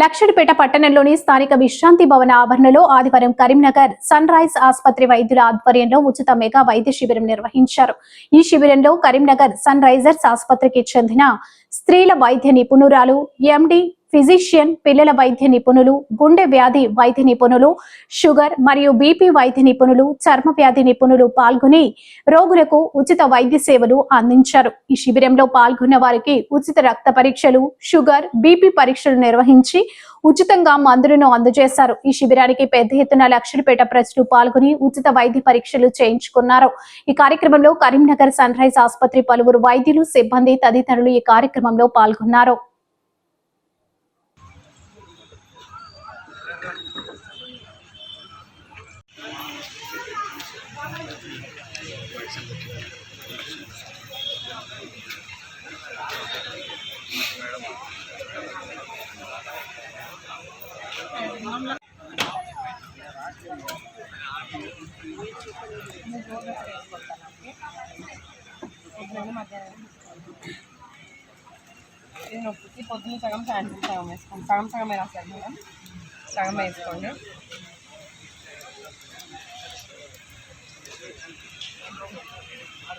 లక్షడిపేట పట్టణంలోని స్థానిక విశ్రాంతి భవన ఆవరణలో ఆదివారం కరీంనగర్ సన్ రైజ్ ఆసుపత్రి వైద్యుల ఆధ్వర్యంలో ఉచిత మెగా వైద్య శిబిరం నిర్వహించారు. ఈ శిబిరంలో కరీంనగర్ సన్ రైజర్స్ ఆసుపత్రికి చెందిన స్త్రీల వైద్య నిపుణురాలు ఎండి ఫిజిషియన్ పిల్లల వైద్య నిపుణులు గుండె వ్యాధి వైద్య నిపుణులు షుగర్ మరియు బీపీ వైద్య నిపుణులు చర్మ వ్యాధి నిపుణులు పాల్గొని రోగులకు ఉచిత వైద్య సేవలు అందించారు. ఈ శిబిరంలో పాల్గొన్న వారికి ఉచిత రక్త పరీక్షలు షుగర్ బీపీ పరీక్షలు నిర్వహించి ఉచితంగా మందులను అందజేశారు. ఈ శిబిరానికి పెద్ద ఎత్తున లక్షలపేట ప్రజలు పాల్గొని ఉచిత వైద్య పరీక్షలు చేయించుకున్నారు. ఈ కార్యక్రమంలో కరీంనగర్ సన్ రైజ్ ఆసుపత్రి పలువురు వైద్యులు సిబ్బంది తదితరులు ఈ కార్యక్రమంలో పాల్గొన్నారు. ఇది నొప్పికి పొద్దున్న సగం సాయంత్రం సగం వేసుకోండి. సగం సగమే రాస్తారు మేడం సగం వేసుకోండి.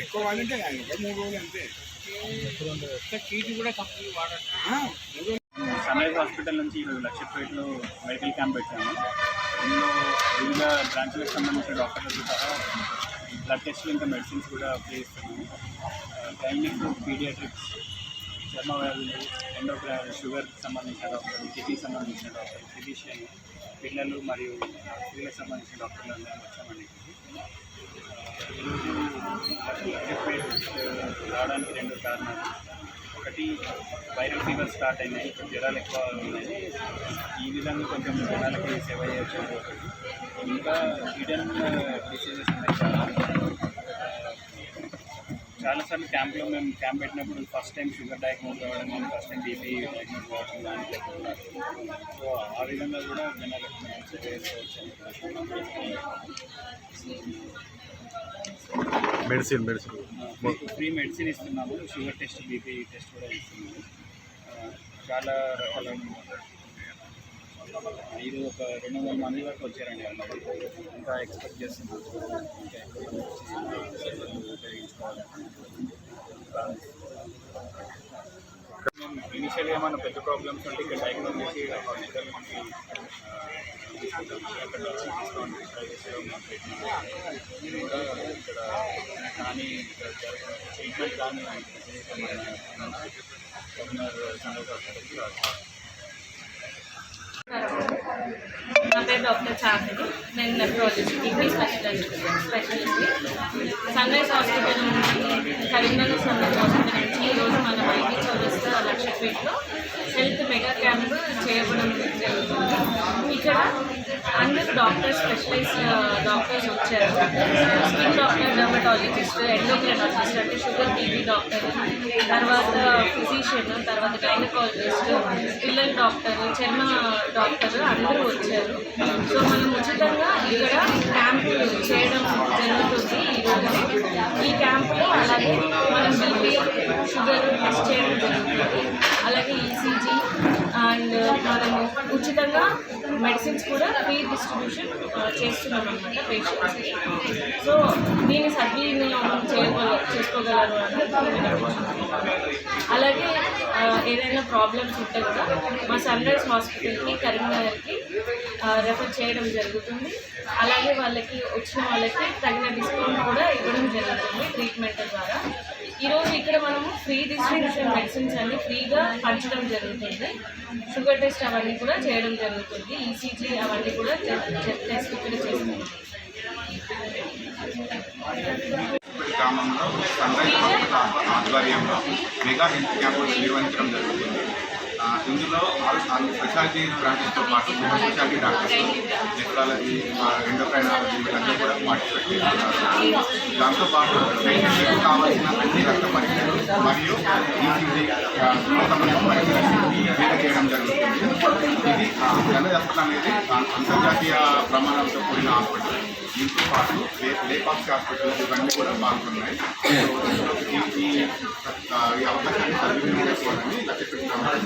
ఎక్కువ వాడంటే మూడు రోజులు అంతే కూడా మూడు సన్రైజ్ హాస్పిటల్ నుంచి ఈరోజు లక్షపేటలో మెడికల్ క్యాంప్ పెట్టాము. ఇందులో వివిధ బ్రాంచ్లకు సంబంధించిన డాక్టర్లతో సహా బ్లడ్ టెస్ట్లు ఇంకా మెడిసిన్స్ కూడా ఫ్రీ ఇస్తున్నాము గైనిక్ పీడియాట్రిక్స్ చర్మ వ్యాధులు ఎండోక్రైన్ షుగర్కి సంబంధించిన డాక్టర్లు కిడ్నీకి సంబంధించిన డాక్టర్లు ఫిజిషియన్ పిల్లలు మరియు స్త్రీలకు సంబంధించిన డాక్టర్లు అందరం వచ్చామండి. ఈరోజు రావడానికి రెండు కారణాలు. ఒకటి వైరల్ ఫీవర్ స్టార్ట్ అయినాయి జ్వరాలు ఎక్కువ ఉన్నాయి. ఈ విధంగా కొంచెం జనాలకి సేవ చేయొచ్చు ఇంకా హిడెన్ డిసీజెస్ ఉన్నాయి. చాలా చాలాసార్లు క్యాంప్లో మేము క్యాంప్ పెట్టినప్పుడు ఫస్ట్ టైం షుగర్ డయాగ్నోస్ కానీ ఫస్ట్ టైం బీపీ డయాగ్నోస్ కానీ సో ఆ విధంగా కూడా జనాలకు మెడిసిన్ మెడిసిన్. ఫ్రీ మెడిసిన్ ఇస్తున్నాము. షుగర్ టెస్ట్ బీపీ టెస్ట్ కూడా ఇస్తున్నాము. చాలా రకాల ఇది ఒక రెండు వందల మంది వరకు వచ్చారండి ఇంకా ఎక్స్పెక్ట్ చేస్తున్నాము ఇంకా ఇనిషియల్గా ఏమైనా పెద్ద ప్రాబ్లమ్స్ ఉంటే ఇక్కడ డయాగ్నోస్ చేసి హాస్పిటల్ అక్కడ డిస్కౌంట్ ట్రై ట్రీట్మెంట్ కూడా ఇక్కడ కానీ ట్రీట్మెంట్ కానీ నా పేరు డాక్టర్ చాందిని నేను nephrologist kidney specialist specialist sunrise hospital నుంచి కరీంనగర్ సన్ రైజ్ హాస్పిటల్ నుంచి ఈరోజు మన వైద్య చౌరస్తా లక్షపేటలో హెల్త్ మెగా క్యాంప్ చేయబడడం జరుగుతుంది. ఇక్కడ అందరు డాక్టర్స్ స్పెషలైజ్ డాక్టర్స్ వచ్చారు. స్కిన్ డాక్టర్ డర్మటాలజిస్ట్ ఎండోక్రైనాలజిస్ట్ అంటే షుగర్ బీబీ డాక్టర్ తర్వాత ఫిజిషియన్ తర్వాత గైనకాలజిస్ట్ పిల్లల డాక్టర్ చర్మ డాక్టర్ అందరూ వచ్చారు. సో మనం ఉచితంగా ఇక్కడ క్యాంపు చేయడం జరుగుతుంది ఈరోజు ఈ క్యాంపులో అలాగే మనం బీపీ షుగర్ టెస్ట్ చేయడం జరుగుతుంది అలాగే ఈసీజీ అండ్ మనము ఉచితంగా మెడిసిన్స్ కూడా ఫ్రీ డిస్ట్రిబ్యూషన్ చేస్తున్నాం అనమాట పేషెంట్స్కి సో దీన్ని సద్వినియోగం చేయగల చేసుకోగలరు అని అలాగే ఏదైనా ప్రాబ్లమ్స్ ఉంటే కూడా మా సన్ రైజ్ హాస్పిటల్కి కరీంనగర్కి రెఫర్ చేయడం జరుగుతుంది. అలాగే వాళ్ళకి వచ్చిన వాళ్ళకి తగిన డిస్కౌంట్ కూడా ఇవ్వడం జరుగుతుంది ట్రీట్మెంట్ ద్వారా. ఈరోజు ఇక్కడ మనము ఫ్రీ డిస్ట్రిబ్యూషన్ మెడిసిన్స్ అన్ని ఫ్రీగా పంచడం జరుగుతుంది. షుగర్ టెస్ట్ అవన్నీ కూడా చేయడం జరుగుతుంది. ఈసీజీ అవన్నీ కూడా టెస్ట్ ఇక్కడ చేస్తుంది గ్రామంలో సన్ ఆధ్వర్యంలో మెగా హెల్త్ క్యాంపులు నిర్వహించడం జరుగుతుంది. ఇందులో స్పెషాలిటీ బ్రాంచెస్తో పాటు super speciality doctors nephrology endocrinology వీళ్ళందరూ కూడా పార్టిసిపేట్ చేస్తున్నారు. దాంతోపాటు పేషెంట్లకు కావాల్సిన అన్ని రక్త పరీక్షలు మరియు ఈసీజీ సంబంధించిన పరీక్షలు చేయడం జరుగుతుంది. ఇది జనరల్ హాస్పిటల్ అనేది అంతర్జాతీయ ప్రమాణాలతో కూడిన హాస్పిటల్. దీంతో పాటు లే లేపాక్షి హాస్పిటల్ ఇవన్నీ కూడా పాల్గొన్నాయి ఈ- ఈ ఆ, ఈ అవకాశాన్ని సద్వినియోగం చేసుకోవాలని లక్ష్య పెట్టుకోవాలి